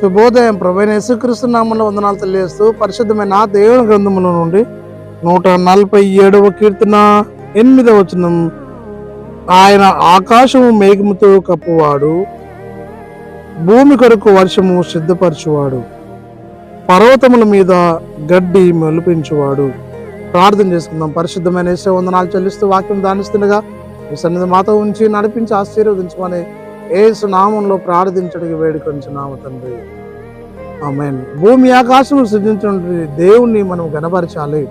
శుభోదయం ప్రభైన యేసుక్రీస్తు నామంలో వందనాలు తెలియజేస్తూ పరిశుద్ధమైన దేవుని గ్రంథముల నుండి నూట నలభై ఏడవ కీర్తన ఎనిమిదవ వచనం. ఆయన ఆకాశము మేఘముతో కప్పువాడు భూమి కొరకు వర్షము సిద్ధపరచువాడు పర్వతముల మీద గడ్డి మెలిపించువాడు. ప్రార్థన చేసుకుందాం. పరిశుద్ధమైన యేసు వందనాలు చెల్లిస్తూ వాక్యం దానిస్తుండగా సన్నిధి మాతో ఉంచి నడిపించి ఆశీర్వదించమని ఏసు నామంలో ప్రార్థించడానికి వేడుకొంచున్నాము తండ్రి. ఆమెన్. భూమి ఆకాశం సృజించిన దేవుణ్ణి మనం గనపరచాలి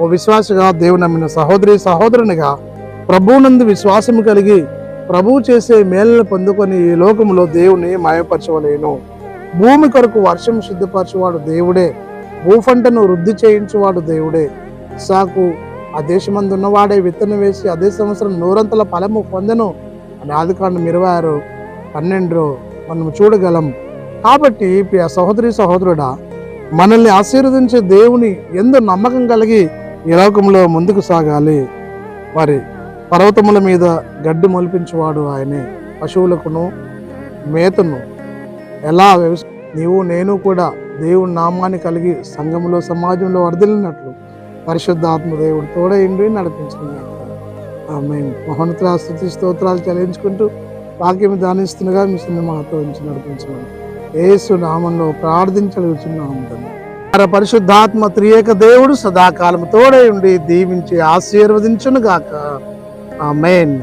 ఓ విశ్వాసగా దేవుని నమ్మిన సహోదరి సహోదరునిగా ప్రభువునందు విశ్వాసం కలిగి ప్రభువు చేసే మేలను పొందుకొని ఈ లోకంలో దేవుని మాయపరచవలేను. భూమి కొరకు వర్షం సిద్ధపరచువాడు దేవుడే. భూఫంటను వృద్ధి చేయించువాడు దేవుడే. సాకు ఆ దేశమందు ఉన్నవాడే విత్తనం వేసి అదే సంవత్సరం నూరంతల ఫలము పొందను. అని ఆదికాండం ఇరవై ఆరు పన్నెండు మనం చూడగలం. కాబట్టి ప్రియ సహోదరి సహోదరుడా మనల్ని ఆశీర్వదించే దేవుని ఎందు నమ్మకం కలిగి ఈ లోకంలో ముందుకు సాగాలి. మరి పర్వతముల మీద గడ్డి మొలిపించేవాడు ఆయనే. పశువులకును మేతను ఎలా వ్యవస్ నీవు నేను కూడా దేవుని నామాన్ని కలిగి సంఘంలో సమాజంలో వర్ధిల్లినట్లు పరిశుద్ధాత్మ దేవుడు తోడైండి నడిపించుకున్నాడు. ఆమె మహోన్నత స్థుతి స్తోత్రాలు చెల్లించుకుంటూ వాక్యం ధ్యానిస్తుండగా మీ సినిమాతో ఉంచి నడిపించమని. ఏసు నామంలో ప్రార్థించగలుగుతున్నాము తండ్రి. మన పరిశుద్ధాత్మ త్రియేక దేవుడు సదాకాలం తోడై ఉండి దీవించి ఆశీర్వదించును గాక మెయిన్